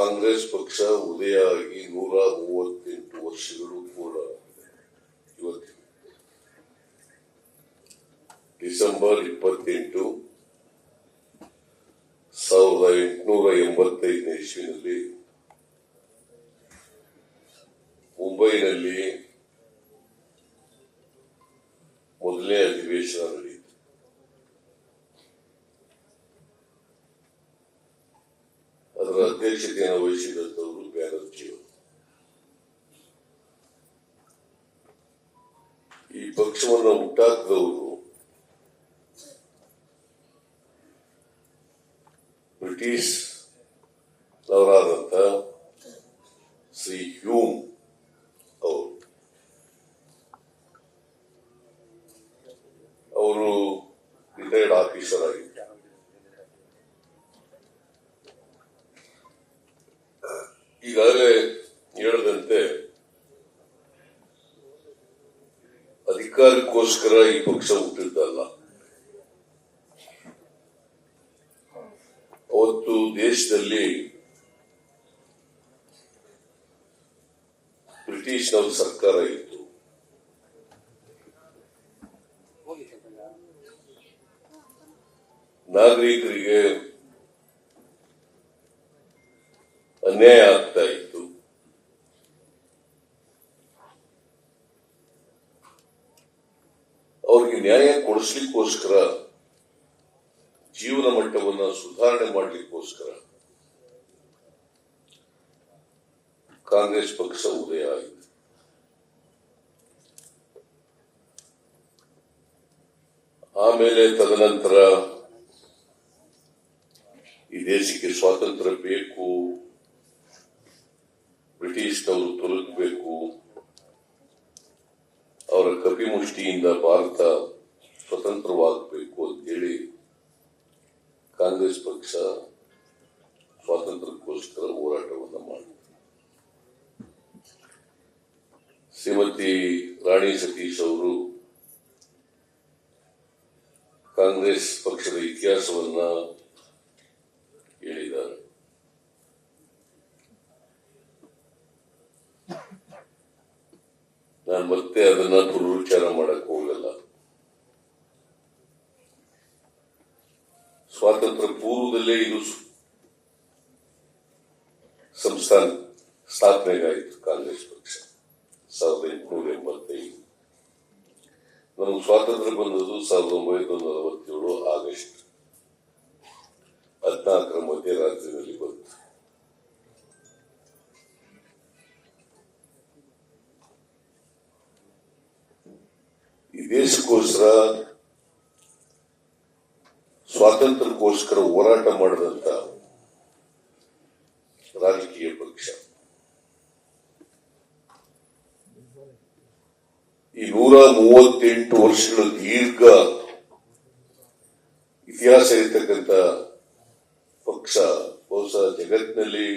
ಕಾಂಗ್ರೆಸ್ ಪಕ್ಷ ಉದಯ ಆಗಿ ನೂರ ಮೂವತ್ತೆಂಟು ವರ್ಷಗಳು ಕೂಡ ಇವತ್ತು. ಡಿಸೆಂಬರ್ ಇಪ್ಪತ್ತೆಂಟು ಸಾವಿರದ ಎಂಟುನೂರ ಎಂಬತ್ತೈದನೇ ಇಸ್ವಿನಲ್ಲಿ ಮುಂಬೈನಲ್ಲಿ ಮೊದಲನೇ ಅಧಿವೇಶನ ಅಧ್ಯಕ್ಷತೆಯನ್ನು ವಹಿಸಿದಂತವರು ಬ್ಯಾನರ್ಜಿ ಅವರು ಈ ಪಕ್ಷವನ್ನು ಹುಟ್ಟಾಕಿದವರು ಬ್ರಿಟಿಷ್ ಅವರಾದಂತ ಶ್ರೀ ಹ್ಯೂಮ್ ಅವರು. ಅವರು ರಿಟೈರ್ಡ್ ಆಫೀಸರ್ ಆಗಿದ್ದಾರೆ. ಅಧಿಕಾರಕ್ಕೋಸ್ಕರ ಈ ಪಕ್ಷ ಹುಟ್ಟಿದ್ದಲ್ಲ ಅವತ್ತು ದೇಶದಲ್ಲಿ ಬ್ರಿಟಿಷ್ನವ್ರ ಸರ್ಕಾರ ಇತ್ತು. ನಾಗರಿಕರಿಗೆ ಅನ್ಯಾಯ ನ್ಯಾಯ ಕೊಡಿಸ್ಲಿಕ್ಕೋಸ್ಕರ ಜೀವನ ಮಟ್ಟವನ್ನು ಸುಧಾರಣೆ ಮಾಡಲಿಕ್ಕೋಸ್ಕರ ಕಾಂಗ್ರೆಸ್ ಪಕ್ಷ ಉದಯ ಆಗಿದೆ. ಆಮೇಲೆ ತದನಂತರ ಈ ದೇಶಕ್ಕೆ ಸ್ವಾತಂತ್ರ್ಯ ಬೇಕು, ಬ್ರಿಟಿಷ್ನವರು ತೊಲಗಬೇಕು, ಅವರ ಕಪಿಮುಷ್ಟಿಯಿಂದ ಭಾರತ ಸ್ವತಂತ್ರವಾಗಬೇಕು ಅಂತೇಳಿ ಕಾಂಗ್ರೆಸ್ ಪಕ್ಷ ಸ್ವಾತಂತ್ರ್ಯಕ್ಕೋಸ್ಕರ ಹೋರಾಟವನ್ನು ಮಾಡಿತು. ಶ್ರೀಮತಿ ರಾಣಿ ಸತೀಶ್ ಅವರು ಕಾಂಗ್ರೆಸ್ ಪಕ್ಷದ ಇತಿಹಾಸವನ್ನ ಹೇಳಿದ್ದಾರೆ. ನಾನು ಮತ್ತೆ ಅದನ್ನ ಪುನರುಚ್ಚಾರ ಮಾಡಕ್ ಹೋಗಲ್ಲ. ಸ್ವಾತಂತ್ರ್ಯ ಪೂರ್ವದಲ್ಲೇ ಇದು ಸಂಸ್ಥಾನ ಸ್ಥಾಪನೆಗಾಯಿತು ಕಾಂಗ್ರೆಸ್ ಪಕ್ಷ. ಸಾವಿರದ ಎಂಟುನೂರ ಎಂಬತ್ತೈದು. ನಮಗೆ ಸ್ವಾತಂತ್ರ್ಯ ಬಂದದ್ದು ಸಾವಿರದ ಒಂಬೈನೂರ ನಲವತ್ತೇಳು ಆಗಸ್ಟ್ ಹದಿನಾಲ್ಕರ ಮಧ್ಯರಾತ್ರಿಯಲ್ಲಿ ಬಂತು. ಈ ದೇಶಕ್ಕೋಸ್ಕರ ಸ್ವಾತಂತ್ರ್ಯಕ್ಕೋಸ್ಕರ ಹೋರಾಟ ಮಾಡಿದಂತ ರಾಜಕೀಯ ಪಕ್ಷ. ಈ ನೂರ ಮೂವತ್ತೆಂಟು ವರ್ಷಗಳ ದೀರ್ಘ ಇತಿಹಾಸ ಇರತಕ್ಕಂತ ಪಕ್ಷ, ಬಹುಶಃ ಜಗತ್ತಿನಲ್ಲಿ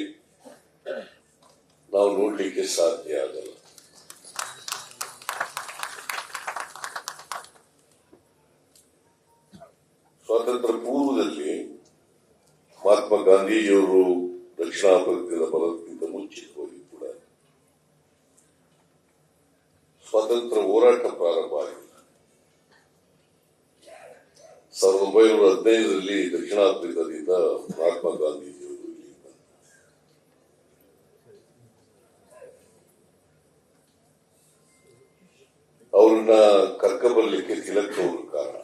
ನಾವು ನೋಡ್ಲಿಕ್ಕೆ ಸಾಧ್ಯ ಆಗಲ್ಲ. ಗಾಂಧೀಜಿಯವರು ದಕ್ಷಿಣ ಆಫ್ರಿಕಾದ ಬರೋದಕ್ಕಿಂತ ಮುಂಚಿತವಾಗಿ ಕೂಡ ಸ್ವಾತಂತ್ರ್ಯ ಹೋರಾಟ ಪ್ರಾರಂಭ ಆಗಿದೆ ಸಾವಿರದ ಒಂಬೈನೂರ ಹದಿನೈದರಲ್ಲಿ ದಕ್ಷಿಣ ಆಫ್ರಿಕಾದಿಂದ ಮಹಾತ್ಮ ಗಾಂಧೀಜಿಯವರು. ಅವ್ರನ್ನ ಕರ್ಕಬರ್ಲಿಕ್ಕೆ ತಿಲಕ್ ಅವರು ಕಾರಣ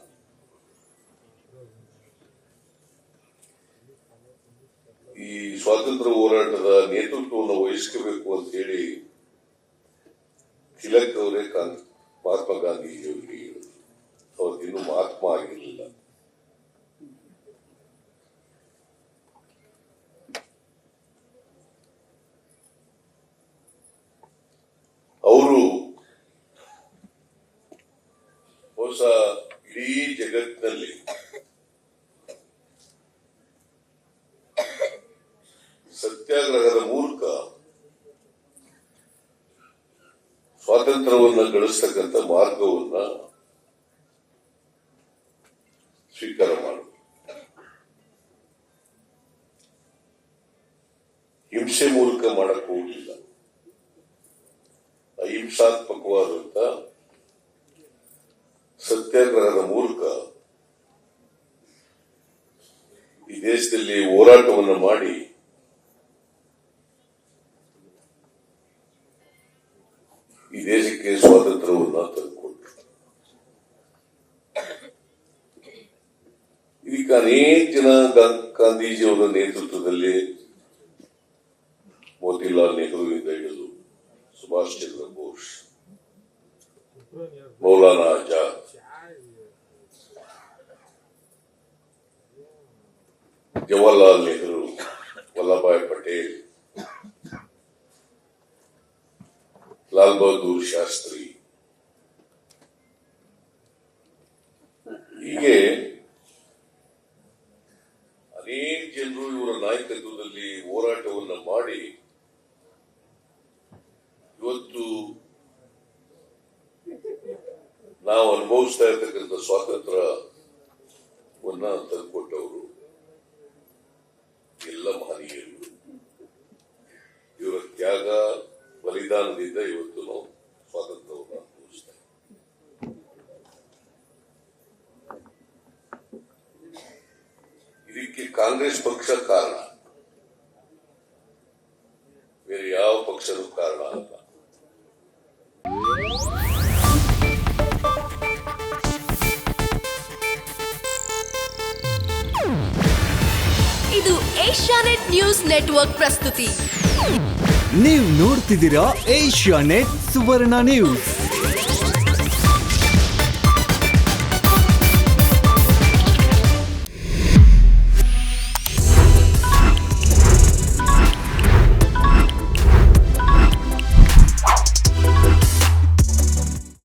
ಈ ಸ್ವಾತಂತ್ರ್ಯ ಹೋರಾಟದ ನೇತೃತ್ವವನ್ನು ವಹಿಸ್ಕೋಬೇಕು ಅಂತ ಹೇಳಿ ತಿಲಕ್ ಅವರೇ ಮಹಾತ್ಮ ಗಾಂಧೀಜಿಯವರಿಗೆ ಇನ್ನೂ ಮಹಾತ್ಮ ಆಗಿರಲಿಲ್ಲ. ಅವರು ಹೊಸ ಇಡೀ ಜಗತ್ತಿನಲ್ಲಿ ಸತ್ಯಾಗ್ರಹದ ಮೂಲಕ ಸ್ವಾತಂತ್ರ್ಯವನ್ನ ಗಳಿಸ್ತಕ್ಕಂಥ ಮಾರ್ಗವನ್ನ ಸ್ವೀಕಾರ ಮಾಡ. ಹಿಂಸೆ ಮೂಲಕ ಮಾಡಕ್ ಹೋಗಲಿಲ್ಲ. ಅಹಿಂಸಾತ್ಮಕವಾದಂತ ಸತ್ಯಾಗ್ರಹದ ಮೂಲಕ ಈ ದೇಶದಲ್ಲಿ ಹೋರಾಟವನ್ನು ಮಾಡಿ ದೇಶಕ್ಕೆ ಸ್ವಾತಂತ್ರ್ಯವನ್ನು ತಂದುಕೊಟ್ರು ಇದಕ್ಕೆ ಅನೇಕ ಜನ ಗಾಂಧೀಜಿಯವರ ನೇತೃತ್ವದಲ್ಲಿ ಮೋತಿಲಾಲ್ ನೆಹರುವಿಂದ ಹಿಡಿದು ಸುಭಾಷ್ ಚಂದ್ರ ಬೋಸ್. ಮೌಲಾನಾ ಆಜಾದ್. ಜವಾಹರ್ಲಾಲ್ ನೆಹರು, ವಲ್ಲಭಾಯ್ ಪಟೇಲ್. ಲಾಲ್ ಬಹದ್ದೂರ್ ಶಾಸ್ತ್ರಿ ಹೀಗೆ ಅನೇಕ ಜನರು ಇವರ ನಾಯಕತ್ವದಲ್ಲಿ ಹೋರಾಟವನ್ನ ಮಾಡಿ ಇವತ್ತು ನಾವು ಅನುಭವಿಸ್ತಾ ಇರ್ತಕ್ಕಂಥ ಸ್ವಾತಂತ್ರ್ಯವನ್ನ ತಂದುಕೊಟ್ಟವರು ಎಲ್ಲ ಮಹನೀಯರು. ಇವರ ತ್ಯಾಗ, ಬಲಿದಾನದಿಂದ ಇವತ್ತು ನಾವು ಸ್ವಾತಂತ್ರ್ಯವನ್ನು ಅನುಭವಿಸ್ತಾ ಇದ್ದೀವಿ. ಇದಕ್ಕೆ ಕಾಂಗ್ರೆಸ್ ಪಕ್ಷ ಕಾರಣ. ಬೇರೆ ಯಾವ ಪಕ್ಷನೂ ಕಾರಣ ಅಲ್ಲ. ಇದು ಏಷ್ಯಾನೆಟ್ ನ್ಯೂಸ್ ನೆಟ್ವರ್ಕ್ ಪ್ರಸ್ತುತಿ. ನೀವು ನೋಡ್ತಿದ್ದೀರಾ ಏಷ್ಯಾ ನೆಟ್ ಸುವರ್ಣ ನ್ಯೂಸ್.